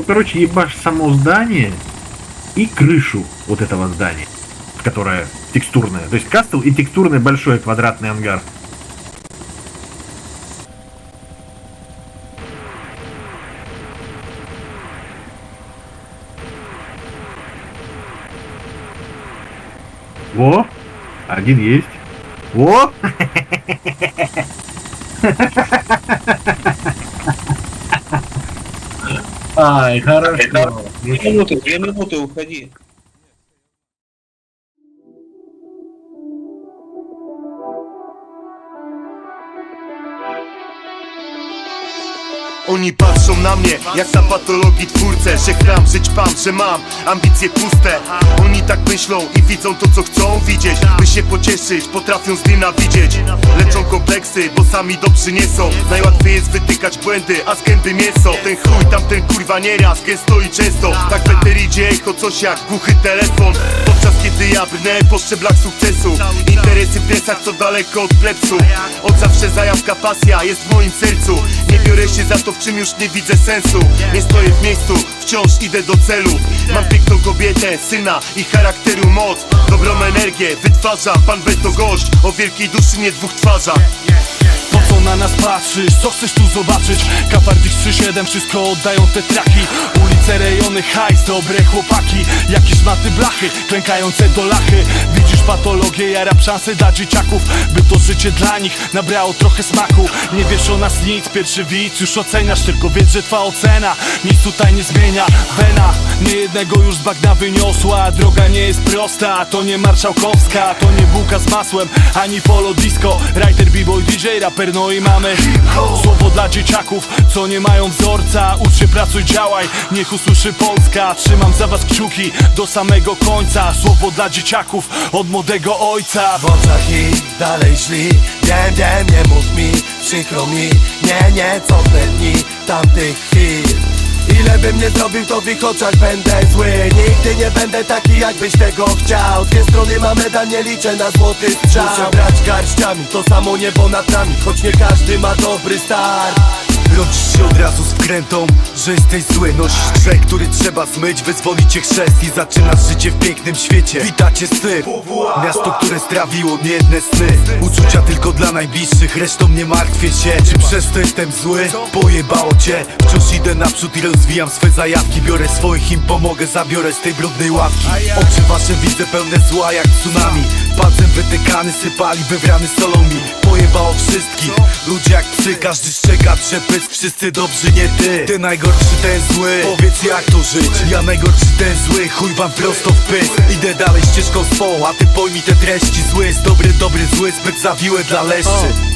Ну, короче, ебашь само здание и крышу вот этого здания, которое текстурное. То есть кастл и текстурный большой квадратный ангар. Во! Один есть. Во! Ай, хорошо. Две минуты, две минуты, уходи. Oni patrzą na mnie jak na patologii twórcę Że chram, żyć pam, że mam ambicje puste. Oni tak myślą i widzą to co chcą widzieć. By się pocieszyć, potrafią znienawidzieć. Leczą kompleksy, bo sami dobrzy nie są. Najłatwiej jest wytykać błędy, a z gęby mięso. Ten chuj, tamten kurwa nieraz, gęsto i często. Tak Peter idzie echo, coś jak głuchy telefon. Podczas kiedy ja brnę po szczeblach sukcesu. Interesy w dresach co daleko od plepsu. Od zawsze zajawka pasja jest w moim sercu. Nie biorę się za to w czym już nie widzę sensu. Nie stoję w miejscu, wciąż idę do celu. Mam piękną kobietę, syna i charakteru moc. Dobrą energię wytwarza pan Beto gość O wielkiej duszy nie dwóch twarzach na nas patrzysz? Co chcesz tu zobaczyć? Kafardix 3-7, wszystko oddają te traki. Ulice, rejony, hajs, dobre chłopaki. Jakieś maty blachy, klękające do lachy. Widzisz patologię, ja rap szansę dla dzieciaków By to życie dla nich nabrało trochę smaku. Nie wiesz o nas nic, pierwszy widz już oceniasz Tylko wiedz, że twa ocena nic tutaj nie zmienia. Wena, nie jednego już z bagna wyniosła. Droga nie jest prosta, to nie marszałkowska To nie bułka z masłem, ani polo disco. Writer, b-boy, DJ, raper, no i mamy. Słowo dla dzieciaków, co nie mają wzorca. Ucz się, pracuj, działaj, niech usłyszy Polska. Trzymam za was kciuki do samego końca. Słowo dla dzieciaków od młodego ojca. W oczach i dalej szli Wiem, wiem, nie mów mi, przykro mi. Nie, nie, cofnę dni tamtych chwil Ile bym nie zrobił, to w ich oczach będę zły. Nigdy nie będę taki, jakbyś tego chciał. Dwie strony ma medal, nie liczę na złoty strzał. Muszę brać garściami, to samo niebo nad nami Choć nie każdy ma dobry start Rodzisz się od razu z wkrętą, że jesteś zły. Nosisz grzech, który trzeba zmyć, wyzwolić cię chrzest I zaczynasz życie w pięknym świecie. Witacie sny, miasto, które strawiło niejedne sny. Uczucia tylko dla najbliższych, resztą nie martwię się. Czy przez to jestem zły? Pojebało cię. Wciąż idę naprzód i rozwijam swe zajawki. Biorę swoich, im pomogę, zabiorę z tej brudnej ławki. Oczy wasze widzę pełne zła jak tsunami Palcem wytykany, sypali by w rany solą mi. Pojebało wszystkich, ludzie jak psy Każdy szczeka, trzepy, wszyscy dobrzy, nie ty. Ty najgorszy, ten zły, powiedz jak to żyć. Ja najgorszy, ten zły, chuj wam prosto w pysk. Idę dalej ścieżką swą, a ty pojmij te treści Zły. Jest dobry, dobry, zły, zbyt zawiłe dla leszczy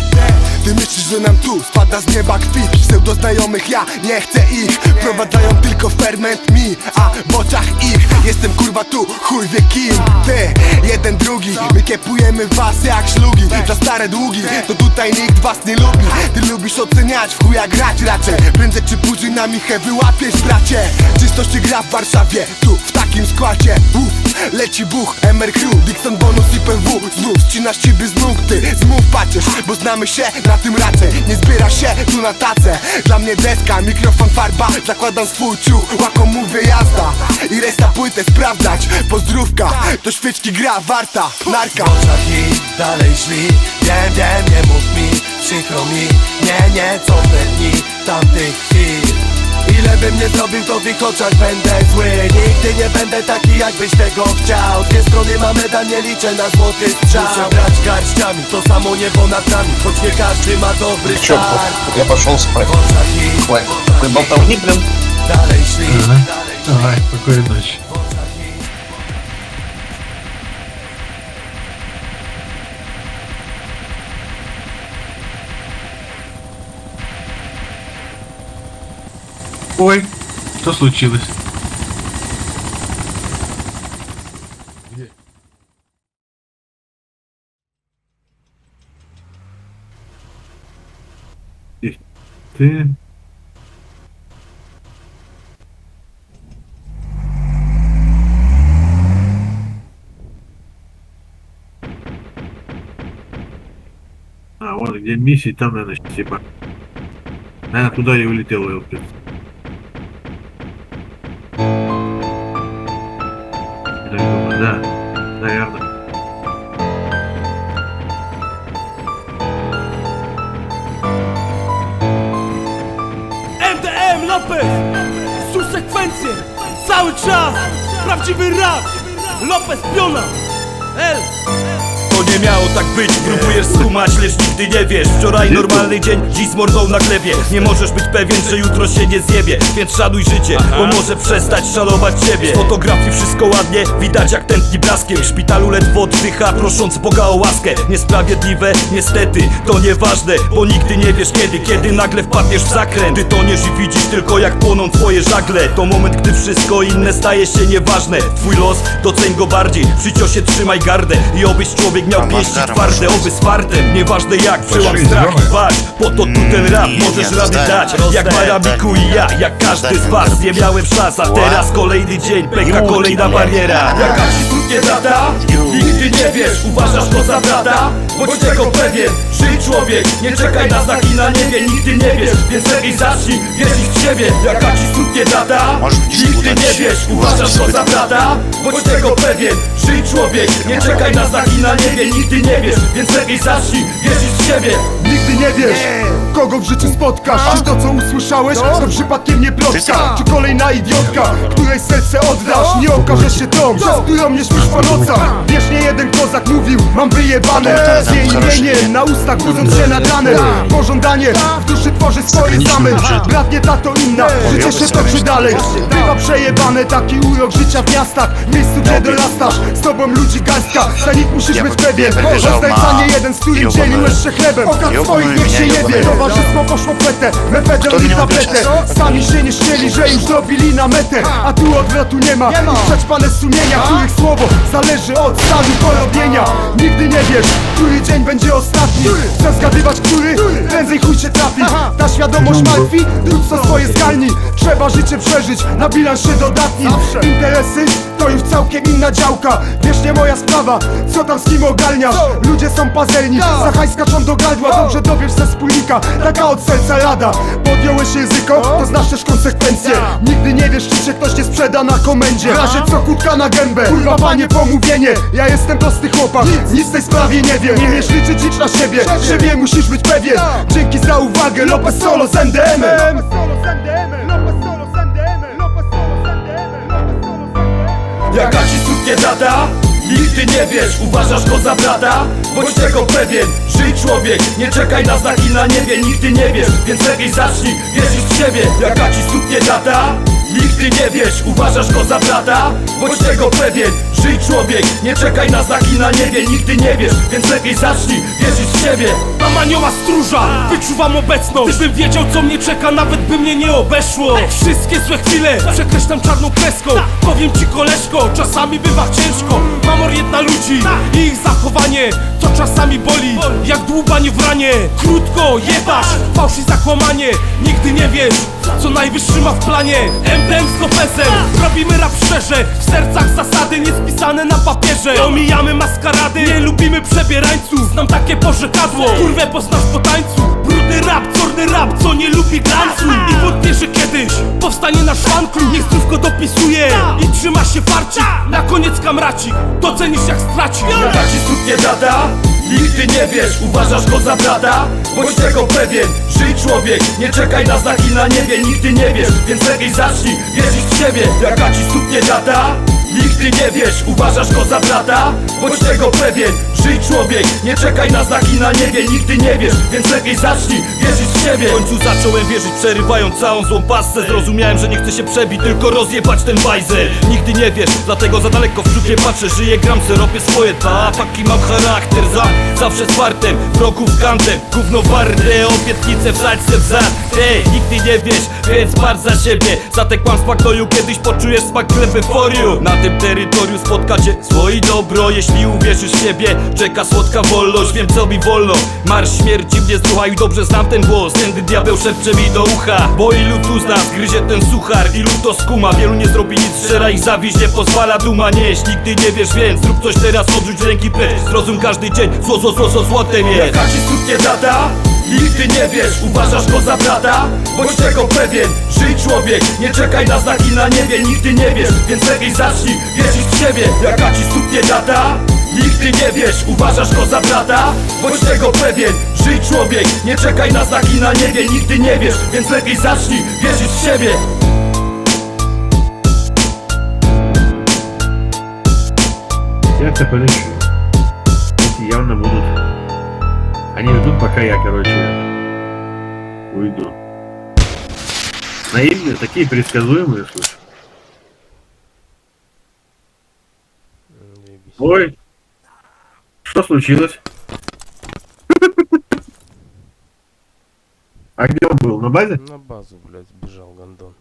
Ty myślisz, że nam tu spada z nieba kwit Pseudo znajomych, ja nie chcę ich. Prowadzają tylko ferment mi, a w oczach ich. Jestem kurwa tu, chuj wie kim. Ty, jeden drugi, my kiepujemy was jak szlugi Za stare długi, to tutaj nikt was nie lubi. Ty lubisz oceniać, w chuja grać raczej. Prędzej czy później na michę wyłapiesz bracie. Czystość czy gra w Warszawie, tu w takim składzie. Uf, leci buch, MR Crew, Dixon Bonus i PW Znów ścinasz ciebie z nóg, ty zmów pacierz Bo znamy się na tym raczej. Nie zbiera się tu na tacę Dla mnie deska, mikrofon, farba. Zakładam swój ciuch, łakom mówię jazda I resta płytę sprawdzać Pozdrówka, to świeczki gra warta Narka. I dalej szli Wiem, wiem, nie mów mi, przykro mi. Nie, nie, co te dni tamtych chwil Ile bym nie zrobił, to w ich oczach będę zły Nigdy nie będę taki, jakbyś tego chciał Dwie strony ma medal, nie liczę na złoty strzał Muszę brać garściami, to samo niebo nad nami Choć nie każdy ma dobry Чё, start я пошел спать. W oczach i Ой, такой болтовни, блин. dalej szli Ага. dalej Давай, спокойной ночи. Ой, что случилось? Здесь. Ты... А, вот где миссия, там, наверное, типа. Наверное, туда и улетел, я, в принципе. Ne? Ne yardım? MDM Lopez! Su sekwencje! Cały czas! Prawdziwy rap! Lopez piona! L! Nie miało tak być, próbujesz skumać, lecz nigdy nie wiesz. Wczoraj normalny dzień, dziś z mordą na glebie. Nie możesz być pewien, że jutro się nie zjebie. Więc szanuj życie, bo może przestać szanować ciebie Z fotografii wszystko ładnie, widać jak tętni blaskiem. W szpitalu ledwo oddycha, prosząc Boga o łaskę. Niesprawiedliwe, niestety, to nieważne Bo nigdy nie wiesz kiedy, kiedy nagle wpadniesz w zakręt. Ty toniesz i widzisz tylko jak płoną twoje żagle. To moment, gdy wszystko inne staje się nieważne. Twój los, doceń go bardziej, przy ciosie trzymaj gardę I obyś człowiek miał pięści twarde, oby z fartem Nieważne jak, przełam strach i walcz Po to tu ten rap, możesz rady dać. Jak Maramiku i ja, jak każdy z was Nie miałem szans, a teraz kolejny dzień Pęka kolejna bariera. Jaka ci trudnie data? Nigdy nie wiesz, uważasz go za brata? Bądź tego pewien, żyj człowiek Nie czekaj na znaki na niebie, nigdy nie wiesz Więc lepiej zacznij wierzyć w siebie. Jaka ci trudnie data? Nigdy nie wiesz, uważasz go za brata? Bądź tego pewien, żyj człowiek Nie czekaj na znaki na niebie, nigdy nie wiesz Więc lepiej zacznij wierzyć w siebie. Nigdy nie wiesz, kogo w życiu spotkasz? Czy to co usłyszałeś, to przypadkiem nie plotka Czy kolejna idiotka, której serce oddasz? Nie okaże się tą, przez którą nie śpisz po nocach. Wiesz, nie jeden kozak mówił, mam wyjebane. Z jej imieniem na ustach budząc się nad ranem Pożądanie w duszy tworzy swoje zamęt Brat nie ta to inna, życie się toczy dalej. Bywa przejebane, taki urok życia w miastach W miejscu gdzie dorastasz, z tobą ludzi garstka Za nich musisz być pewien, roztajca nie jeden, z którym dzieliłeś się chlebem. Oka swoich niech się nie wie, towarzystwo poszło petę Mefedron i tabletę, sami się nie śmieli, że już dobili na metę A tu odwrotu nie ma, przećpane sumienia Których słowo zależy od stanu porobienia. Nigdy nie wiesz, który dzień będzie ostatni. Chcę zgadywać, który, prędzej chuj się trafi. Ta świadomość martwi, rób co swoje zgarni. Trzeba życie przeżyć, na bilans się dodatni. Interesy to już całkiem inna działka. Wiesz nie moja sprawa, co tam z kim ogarniasz Ludzie są pazerni, za hajs skaczą do gardła. Dobrze dowiesz ze wspólnika, taka od serca rada Podjąłeś języko, to znasz też konsekwencje. Nigdy nie wiesz czy cię ktoś nie sprzeda na komendzie. W razie co kutka na gębę, kurwa panie pomówienie. Ja jestem prosty chłopak, nic. W tej sprawie nie wiem. Nie wiesz liczyć licz na siebie, siebie. Musisz być pewien. Dzięki za uwagę, Lopez Solo z NDM-em Jaka ci data? Nigdy nie wiesz, uważasz go za brata? Bądź tego pewien, żyj człowiek. Nie czekaj na znaki na niebie, nigdy nie wiesz Więc lepiej zacznij wierzyć w siebie. Jaka ci stuknie data? Nigdy nie wiesz, uważasz go za brata? Bądź tego pewien, żyj człowiek. Nie czekaj na znaki na niebie, nigdy nie wiesz Więc lepiej zacznij wierzyć w siebie. Mam anioła stróża, wyczuwam obecność. Gdybym wiedział co mnie czeka, nawet by mnie nie obeszło. Wszystkie złe chwile przekreślam czarną kreską. Powiem ci koleżko, czasami bywa ciężko. Mam orienta ludzi i ich zachowanie czasami boli, jak dłubanie w ranie Krótko, jebasz, fałsz i zakłamanie. Nigdy nie wiesz, co najwyższy ma w planie. MDM z Lopezem, robimy rap szczerze. W sercach zasady niespisane na papierze. Omijamy maskarady, nie lubimy przebierańców. Znam takie porzekadło, kurwę poznasz po tańcu. Brudny rap, czarny rap, co nie lubi glancu I wątpię, że kiedyś powstanie nasz fanklub Niech zdrówko dopisuje i trzyma się farcik Na koniec kamracik, docenisz jak straci. Jaka ci stuknie data? Nigdy nie wiesz, uważasz go za brata? Bądź tego pewien, żyj człowiek Nie czekaj na znaki na niebie, nigdy nie wiesz Więc lepiej zacznij wierzyć w siebie Jaka ci stuknie data? Nigdy nie wiesz, uważasz go za brata? Bądź tego pewien, żyj człowiek Nie czekaj na znaki na niebie, nigdy nie wiesz Więc lepiej zacznij wierzyć w siebie. W końcu zacząłem wierzyć, przerywając całą złą pasę. Zrozumiałem, że nie chcę się przebić, tylko rozjebać ten bajzel. Nigdy nie wiesz, dlatego za daleko w nie patrzę. Żyję, gram se, robię swoje, ta Taki mam charakter, za, zawsze z fartem Wrogów gantem, gówno warte Obietnice w zad Ej, nigdy nie wiesz, więc patrz za siebie. Za te kłamstwa kiedyś poczujesz smak gleby for you tym terytorium spotka cię zło i dobro. Jeśli uwierzysz w siebie, czeka słodka wolność Wiem co mi wolno, marsz śmierci mnie I dobrze znam ten głos, tędy diabeł szepcze mi do ucha Bo ilu tu z nas gryzie ten suchar, ilu to skuma Wielu nie zrobi nic, szczera ich zawiść nie pozwala duma nieść. Nigdy nie wiesz więc, zrób coś teraz, odrzuć ręki precz Zrozum każdy dzień, zło, zło, zło, zło złotem jest Jaka ci data? Nigdy nie wiesz, uważasz go za brata? Bądź tego pewien, żyj człowiek Nie czekaj na znaki na niebie Nigdy nie wiesz, więc lepiej zacznij wierzyć w siebie Jaka ci stuknie data? Nigdy nie wiesz, uważasz go za brata? Bądź tego pewien, żyj człowiek Nie czekaj na znaki na niebie Nigdy nie wiesz, więc lepiej zacznij wierzyć w siebie Jak to powiedzieć? Jana Budut Они ждут, пока я, короче, уйду. Наивные, такие предсказуемые, слушай. Ой, что случилось? А где он был? На базе? На базу, блядь, сбежал гондон.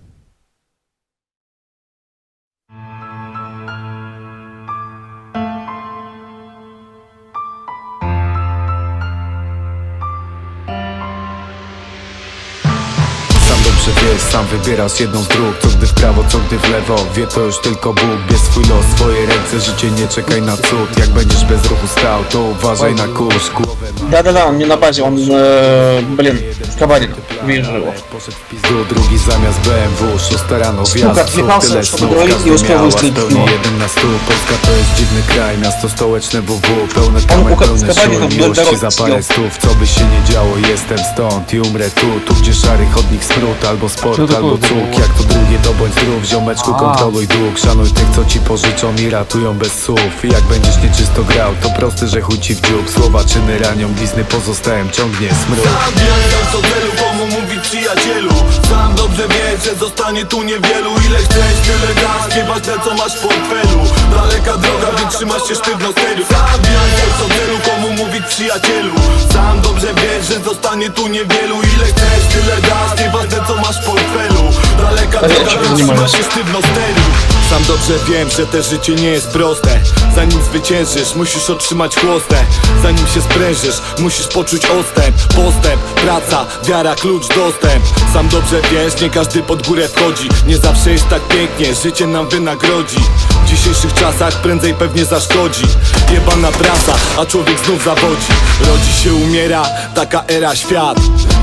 sam wybierasz jedną z dróg Co gdy w prawo, co gdy w lewo Wie to już tylko Bóg, bierz swój los w swoje ręce Życie nie czekaj na cud Jak będziesz bez ruchu stał, to uważaj na kurz Głowę ma Да-да-да, он не на базе, он, э, блин, в кабаре. Вижу его. Poszedł w pizdu, drugi zamiast BMW Szósta rano Сука, wjazd, отвлекался, tyle чтобы snów говорить, Każdy не успел miał, a выстрелить в spełni него. jeden na stół Polska to jest dziwny kraj, miasto stołeczne WW Pełne u kamer, Ka- pełne Skabani siły tam Miłości dorobił. za parę stów Co by się nie działo, jestem stąd i umrę tu Tu gdzie szary chodnik smród, albo sport, albo cuk Jak to drugie, to bądź zdrów, ziomeczku kontroluj dług Szanuj tych, co ci pożyczą i ratują bez słów. I jak będziesz nieczysto grał, to prosty, że chuj ci w dziób. Słowa, czyny ranią, blizny pozostałem, ciągnie smród. Zabijam co celu, komu mówić przyjacielu? Sam dobrze wiesz, że zostanie tu niewielu. Ile chcesz, tyle dasz, nieważne co masz w portfelu. Daleka droga, więc trzymasz się sztywno stylu Zabijam co celu, komu mówić przyjacielu? Sam dobrze wiesz, że zostanie tu niewielu. Ile chcesz, tyle dasz, nieważne co masz w portfelu Daleka droga, nie się sztywno stylu sam dobrze wiem, że te życie nie jest proste. Zanim zwyciężysz, musisz otrzymać chłostę. Zanim się sprężysz, musisz poczuć odstęp. Postęp, praca, wiara, klucz, dostęp. Sam dobrze wiesz, nie każdy pod górę wchodzi. Nie zawsze jest tak pięknie, życie nam wynagrodzi. W dzisiejszych czasach prędzej pewnie zaszkodzi. Jebana praca, a człowiek znów zawodzi. Rodzi się, umiera, taka era świat.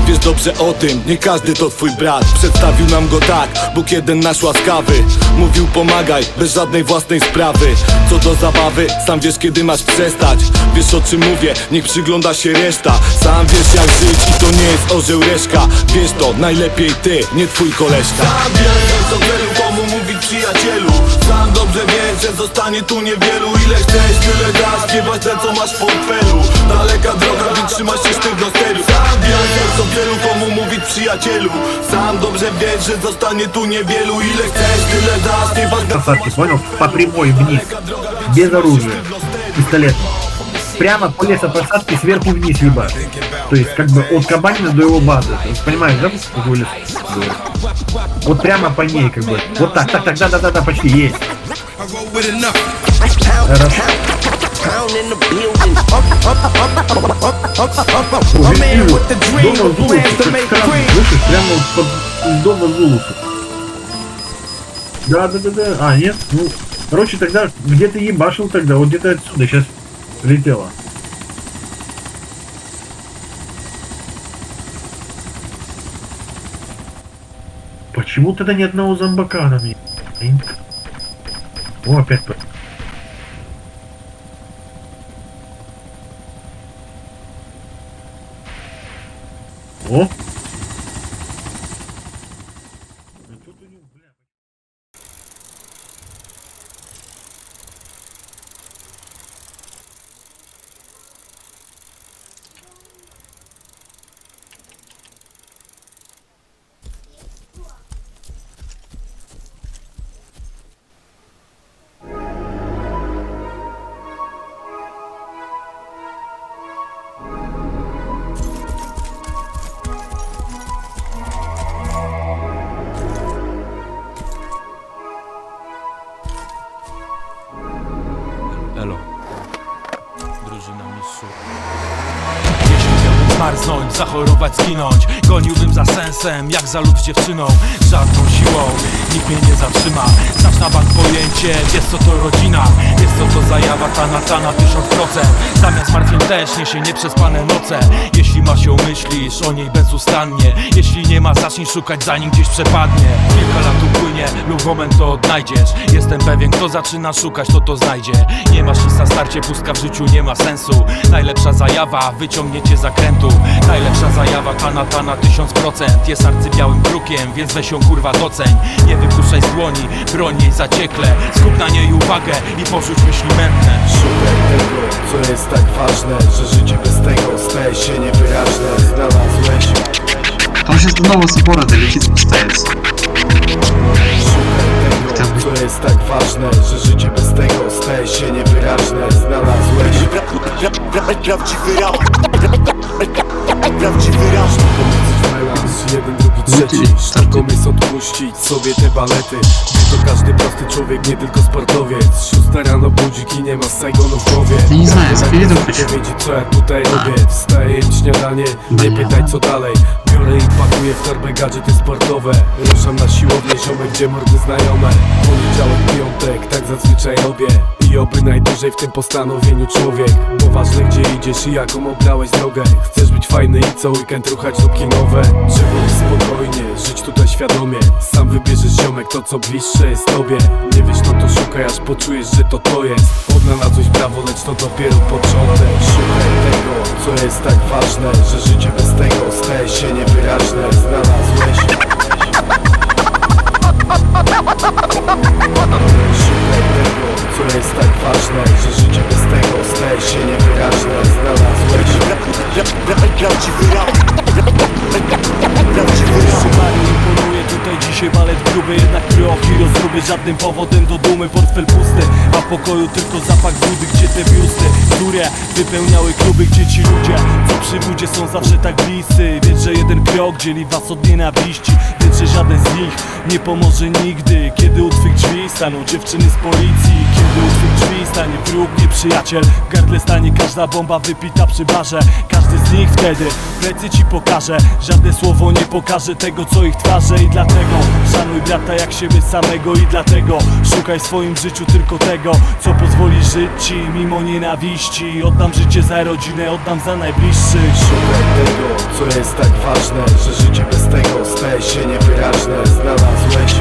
Wiesz dobrze o tym, nie każdy to twój brat. Przedstawił nam go tak, Bóg jeden nasz łaskawy. Mówił pomagaj, bez żadnej własnej sprawy. Co do zabawy, sam wiesz kiedy masz przestać. Wiesz o czym mówię, niech przygląda się reszta. Sam wiesz jak żyć i to nie jest orzeł reszka. Wiesz to, najlepiej ty, nie twój koleżka. Zabijaj co celu, komu mówić przyjacielu. Sam dobrze wiesz, że zostanie tu niewielu. Ile chcesz, tyle dasz, nieważne co masz w portfelu. Daleka droga, więc trzymasz się sztywno stylu Zabijaj co celu, komu mówić przyjacielu. Sam dobrze wiesz, że zostanie tu niewielu Ile chcesz, tyle dasz, nieważne co Посадки, masz w понял? По прямой вниз. Без оружия. Пистолет. Прямо по лесопосадке сверху вниз ебать. То есть как бы от Кабанина до его базы. То есть, понимаешь, да? какой лес? Вот прямо по ней как бы. Вот так, так, так, да, да, да, да, почти есть. Хорошо. Дома как кран, слышишь, прямо под из дома Зулуса. Да, да, да, да. А, нет? Ну, короче, тогда где ты ебашил тогда? Вот где-то отсюда сейчас летело. Почему тогда ни одного зомбака на мне? О, опять zachorować, zginąć. Goniłbym za sensem, jak za lub z dziewczyną Żadną siłą, nikt mnie nie zatrzyma. Znasz na bank pojęcie, wiesz co to rodzina. Jest co to zajawa, ta na ta na tysiąc procent. Zamiast martwień też niesie nieprzespane noce. Jeśli masz ją, myślisz o niej bezustannie Jeśli nie ma, zacznij szukać zanim gdzieś przepadnie. Kilka lat upłynie lub moment to odnajdziesz. Jestem pewien, kto zaczyna szukać, to to znajdzie. Nie masz nic na starcie, pustka w życiu nie ma sensu. Najlepsza zajawa, wyciągnie cię z zakrętu. Najlepsza zajawa, ta na ta na tysiąc procent. Jest arcybiałym krukiem, więc weź ją kurwa doceń. Nie Wypuszczaj z dłoni, broń jej zaciekle Skup na niej uwagę i porzuć myśli mętne. Szukaj tego, co jest tak ważne Że życie bez tego staje się niewyraźne. Znalazłeś. Tam się zdawało sporo delicizmu stajec Szukaj tego, co jest tak ważne Że życie bez tego staje się niewyraźne. Znalazłeś. Prawdziwy rap. Prawdziwy rap pierwszy, jeden, drugi, trzeci. Sztuką jest odpuścić sobie te balety. Wie to każdy prosty człowiek, nie tylko sportowiec. Szósta rano budzik i nie ma Saigonu w głowie. Nie znałem, spierdol się wiedzieć co ja tutaj robię. Wstaję, śniadanie, nie. pytaj co dalej. Biorę i pakuję w torbę gadżety sportowe. Ruszam na siłownię, ziomek, gdzie mordy znajome. Poniedziałek, piątek, tak zazwyczaj robię. I oby najdłużej w tym postanowieniu człowiek. Bo ważne gdzie idziesz i jaką obrałeś drogę. Chcesz być fajny i co weekend ruchać lubki nowe? Trzeba być spokojnie, żyć tutaj świadomie. Sam wybierzesz ziomek to co bliższe jest tobie. Nie wiesz no to szukaj aż poczujesz, że to to jest. Odnalazłeś prawo, lecz to dopiero początek. Szukaj tego, co jest tak ważne Że życie bez tego staje się niewyraźne. Znalazłeś. Szukaj co jest tak ważne Że życie bez tego staje się niewyraźne. Znalazłeś pra, pra, pra, Prawdziwy rap Prawdziwy rap imponuje tutaj dzisiaj balet gruby Jednak kroki rozruby żadnym powodem do dumy Portfel pusty, a pokoju tylko zapach wody Gdzie te biusty, które wypełniały kluby Gdzie ci ludzie, co przy budzie są zawsze tak bliscy. Wiedz, że jeden krok dzieli was od nienawiści. Wiedz, że żaden z nich nie pomoże nigdy. Kiedy u twych drzwi staną dziewczyny z policji. Kiedy u twych drzwi stanie wróg, nieprzyjaciel. W gardle stanie każda bomba wypita przy barze. Każdy z nich wtedy plecy ci pokaże. Żadne słowo nie pokaże tego co ich twarze. I dlatego szanuj brata jak siebie samego. I dlatego szukaj w swoim życiu tylko tego Co pozwoli żyć ci mimo nienawiści. Oddam życie za rodzinę, oddam za najbliższych. Szukaj tego, co jest tak ważne Że życie bez tego staje się niewyraźne. Znalazłeś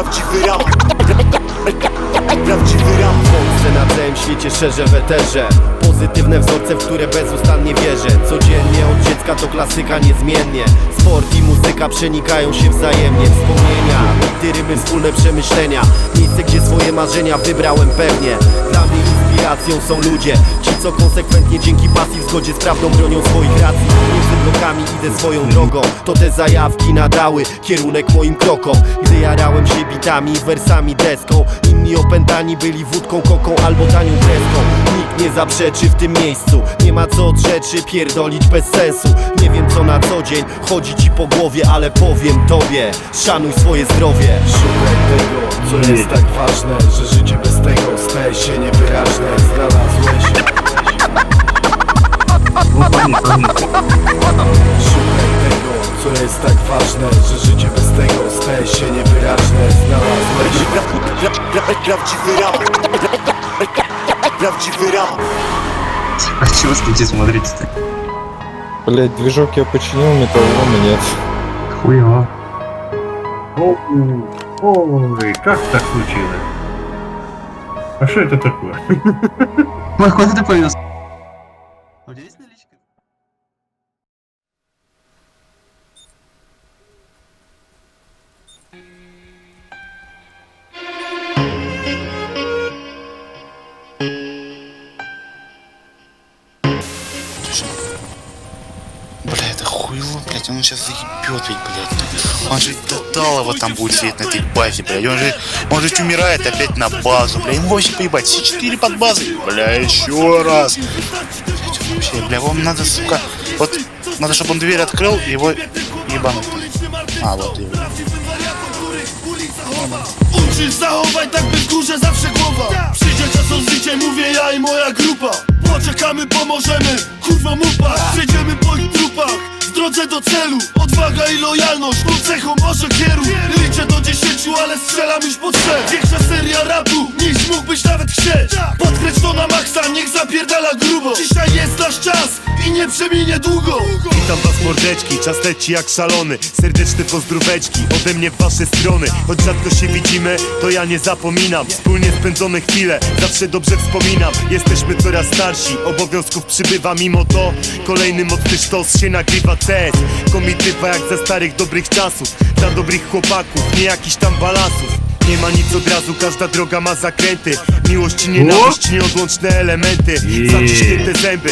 Prawdziwy rap. Prawdziwy rap. Na całym świecie szerzę w eterze. Pozytywne wzorce, w które bezustannie wierzę. Codziennie od dziecka to klasyka niezmiennie. Sport i muzyka przenikają się wzajemnie. Wspomnienia, bity rymy, wspólne przemyślenia. Miejsce, gdzie swoje marzenia wybrałem pewnie. Dla mnie są ludzie. Ci, co konsekwentnie dzięki pasji w zgodzie z prawdą bronią swoich racji. Między blokami idę swoją drogą. To te zajawki nadały kierunek moim krokom. Gdy jarałem się bitami, wersami, deską oni opętani byli wódką, koką albo tanią kreską. Nikt nie zaprzeczy w tym miejscu. Nie ma co od rzeczy pierdolić bez sensu. Nie wiem co na co dzień chodzi ci po głowie Ale powiem tobie, szanuj swoje zdrowie. Szukaj tego, co jest tak ważne Że życie bez tego staje się niewyraźne. Znalazłeś. Szukaj co jest tak ważne Że życie bez tego staje się niewyraźne Znalazłeś pra, pra, pra, Prawdziwy rap Prawdziwy rap А чего студии смотрите-то? Блять, движок я починил, металлолома нет. Хуево. Оу, Ой, как так случилось? А что это такое? Ой, куда ты повез? Сейчас заебет ведь, блядь. Он же тотал его там будет сидеть на этой базе, блядь. Он же, он же умирает опять на базу, бля. Ему вообще поебать, все четыре под базой. Бля, еще раз. Блядь, вообще, бля, вам надо, сука, вот, надо, чтобы он дверь открыл, и его ебануть. А, вот его. Uczysz zachowań, tak by w górze zawsze głowa Przyjdzie czas o życie, mówię ja i moja grupa Poczekamy, pomożemy, kurwa mupa Przejdziemy po ich trupach, drodze do celu. Odwaga i lojalność, tą cechą może kieruj Liczę do dziesięciu, ale strzelam już po trzech. Większa seria rapu, niż mógłbyś nawet chcieć. Podkręć to na maksa, niech zapierdala grubo. Dzisiaj jest nasz czas i nie przeminie długo. Witam was mordeczki, czas leci jak szalony. Serdeczne pozdróweczki ode mnie w wasze strony. Choć rzadko się widzimy, to ja nie zapominam. Wspólnie spędzone chwile, zawsze dobrze wspominam. Jesteśmy coraz starsi, obowiązków przybywa Mimo to. Kolejny mocny sztos się nagrywa CS Komitywa jak za starych dobrych czasów. Dla dobrych chłopaków, nie jakiś tam balasów. Nie ma nic od razu, każda droga ma zakręty. Miłość i nienawiść, nieodłączne elementy. Zaciśnięte zęby,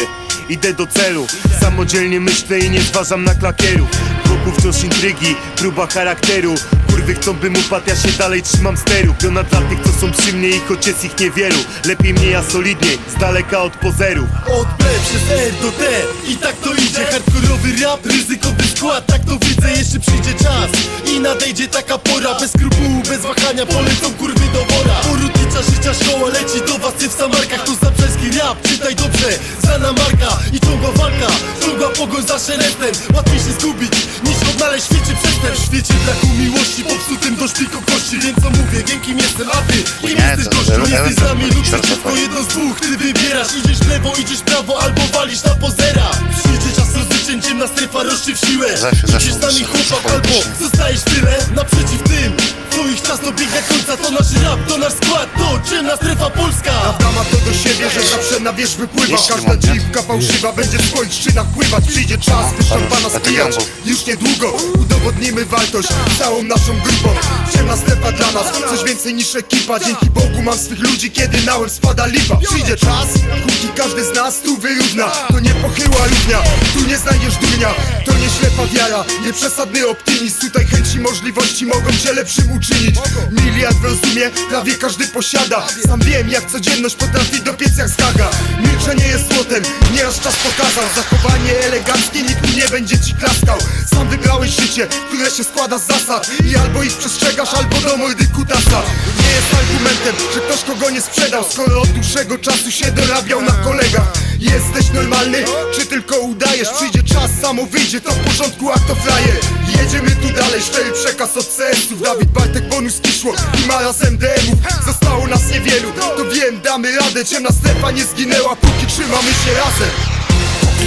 idę do celu. Samodzielnie myślę i nie zważam na klakierów Wokół wciąż intrygi, próba charakteru Kurwy chcą bym upadł, ja się dalej trzymam steru. Piona dla tych co są przy mnie i choć jest ich niewielu. Lepiej mnie ja solidniej, z daleka od pozerów Od B przez R do D I tak to idzie. Hardkorowy rap, ryzykowny skład Tak to widzę, jeszcze przyjdzie czas I nadejdzie taka pora. Bez skrupułu, bez wahania Polecą kurwy do wora. Porutnicza życia szkoła leci do was. Ty w samarkach to zabrzeski rap. Czytaj dobrze, znana marka I ciągła walka, ciągła pogoń za szeregiem Łatwiej się zgubić niż odnaleźć świecie przestęp. W świecie braku miłości Popsutym do szpiku kości Wiem co mówię, wiem kim jestem A ty, kim jesteś gościu? Jesteś z nami lub przeciwko jedno z dwóch? Ty wybierasz, idziesz w lewo, idziesz w prawo Albo walisz na pozera. Przyjdzie czas rozliczeń, ciemna strefa rości w siłę Idziesz z nami chłopak albo zostajesz tyle. Naprzeciw tym Twoich czas dobiega końca To nasz rap, to nasz skład To ciemna strefa polska Prawda ma to do siebie, że zawsze na wierzch wypływa. Każda dziwka fałszywa będzie w skończynach pływać Przyjdzie czas, wyszarpana spijać. Już niedługo udowodnimy wartość Całą naszą grupą. Ciemna strefa dla nas, coś więcej niż ekipa. Dzięki Bogu mam swych ludzi, kiedy na łeb spada lipa. Przyjdzie czas, póki każdy z nas tu wyrówna. To nie pochyła równia, tu nie znajdziesz durnia To nie ślepa wiara, nie przesadny optymizm. Tutaj chęci możliwości mogą cię lepszym uczynić. Miliard w rozumie, prawie każdy posiada. Sam wiem jak codzienność potrafi dopiec jak zgaga Milczenie jest złotem, nieraz czas pokazał. Zachowanie eleganckie, nikt nie będzie ci klaskał. Sam wybrałeś życie, które się składa z zasad. I albo ich przestrzegasz, albo do mordy kutasa. Nie jest argumentem, że ktoś kogo nie sprzedał. Skoro od dłuższego czasu się dorabiał na kolegach. Jesteś normalny, czy tylko udajesz? Przyjdzie czas, samo wyjdzie, to w porządku, a to frajer. Jedziemy tu dalej, cztery przekaz od CS-ów Dawid Bartek, bonus kiszło i ma razem DM-ów Zostało nas niewielu, to wiem, damy radę. Ciemna strefa nie zginęła, póki trzymamy się razem.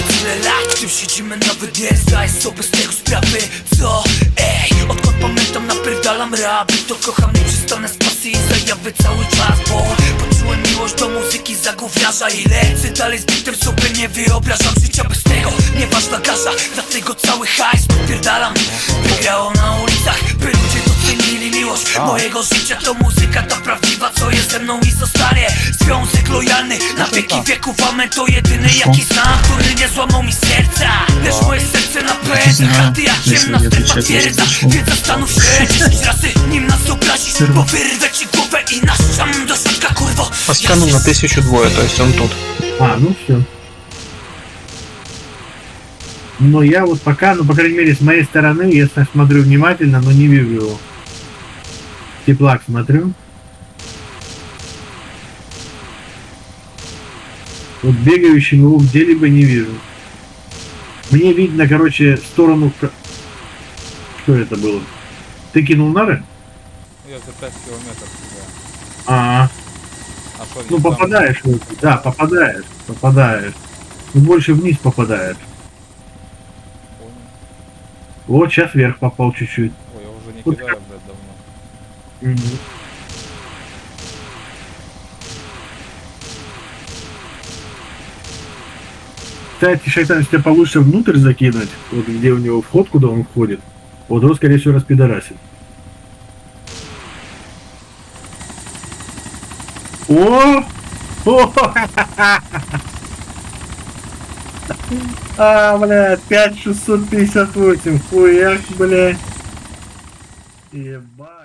Tyle lat, w tym siedzimy nawet nie zdajesz sobie z tego sprawy. Co? Ej, odkąd pamiętam napierdalam raby. To kocham nie przestanę z pasji i zajawy cały czas Bo poczułem miłość do muzyki za gówniarza I lecę dalej z bitem sobie nie wyobrażam życia bez tego. Nieważna kasza, dlatego cały hajs napierdalam Wygrało na ulicach, by ludzie docenili miłość. Mojego życia to muzyka ta prawdziwa, co jest ze mną i zostanie Związek lojalny, na wieki wieków Amen to jedyny jaki znam, który nie złamał mi serca Lecz moje serce na pędzach, a ty jak ciemna strefa twierdza Więc zastanów się dziesięć razy, nim nas obrazisz Bo wyrwę ci głowę i naszczam do środka kurwo Посканул на тысячу двое, то есть он тут. А, ну все. Но я вот пока, ну, по крайней мере, с моей стороны, если смотрю внимательно, но не вижу его. Теплак смотрю. Вот бегающего его где-либо не вижу. Мне видно, короче, сторону... к- Что это было? Ты кинул нары? Я за 5 километров тебя. А, А что, ну попадаешь, в это. да, попадаешь, попадаешь. Ну больше вниз попадаешь. Вот сейчас вверх попал чуть-чуть. Ой, я уже не Вот кидаю, блядь, давно. Мгм. Кстати, шайтан, если тебя получше внутрь закинуть, вот где у него вход, куда он входит, вот его, скорее всего, распидорасит. О! О! А, блядь, 5658, хуяк, блядь. Ебать.